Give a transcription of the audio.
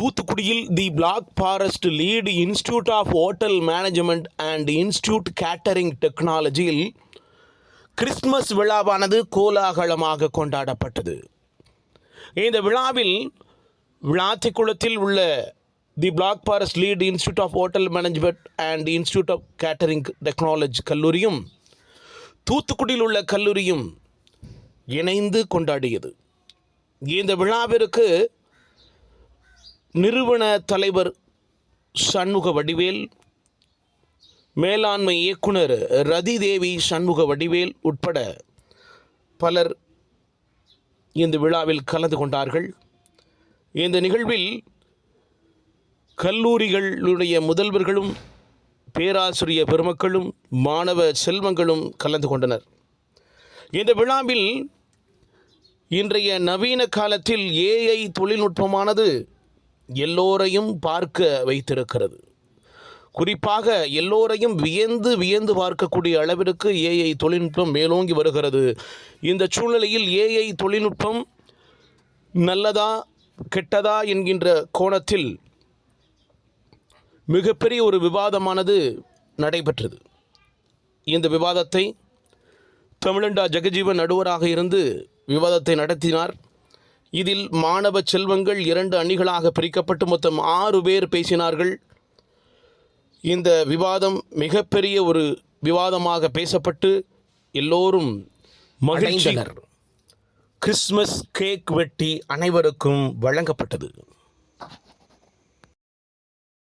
தூத்துக்குடியில் the black forest lead institute of hotel management and institute catering டெக்னாலஜியில் Christmas விழாவானது கோலாகலமாக கொண்டாடப்பட்டது. இந்த விழாவில் விளாத்திக்குளத்தில் உள்ள the black forest lead institute of hotel management and institute of catering technology கல்லூரியும் தூத்துக்குடியில் உள்ள கல்லூரியும் இணைந்து கொண்டாடியது. இந்த விழாவிற்கு நிறுவன தலைவர் சண்முக வடிவேல் மேலாண்மை இயக்குனர் ரதி தேவி சண்முக வடிவேல் உட்பட பலர் இந்த விழாவில் கலந்து கொண்டார்கள். இந்த நிகழ்வில் கல்லூரிகளுடைய முதல்வர்களும் பேராசிரியர் பெருமக்களும் மாணவ செல்வங்களும் கலந்து கொண்டனர். இந்த விழாவில் இன்றைய நவீன காலத்தில் ஏஐ தொழில்நுட்பமானது எல்லோரையும் பார்க்க வைத்திருக்கிறது. குறிப்பாக எல்லோரையும் வியந்து வியந்து பார்க்கக்கூடிய அளவிற்கு ஏஐ தொழில்நுட்பம் மேலோங்கி வருகிறது. இந்த சூழ்நிலையில் ஏஐ தொழில்நுட்பம் நல்லதா கெட்டதா என்கின்ற கோணத்தில் மிகப்பெரிய ஒரு விவாதமானது நடைபெற்றது. இந்த விவாதத்தை தமிழண்டா ஜெகஜீவன் நடுவராக இருந்து விவாதத்தை நடத்தினார். இதில் மாணவ செல்வங்கள் இரண்டு அணிகளாக பிரிக்கப்பட்டு மொத்தம் ஆறு பேர் பேசினார்கள். இந்த விவாதம் மிகப்பெரிய ஒரு விவாதமாக பேசப்பட்டு எல்லோரும் மகிழ்ந்தனர் கிறிஸ்மஸ் கேக் வெட்டி அனைவருக்கும் வழங்கப்பட்டது.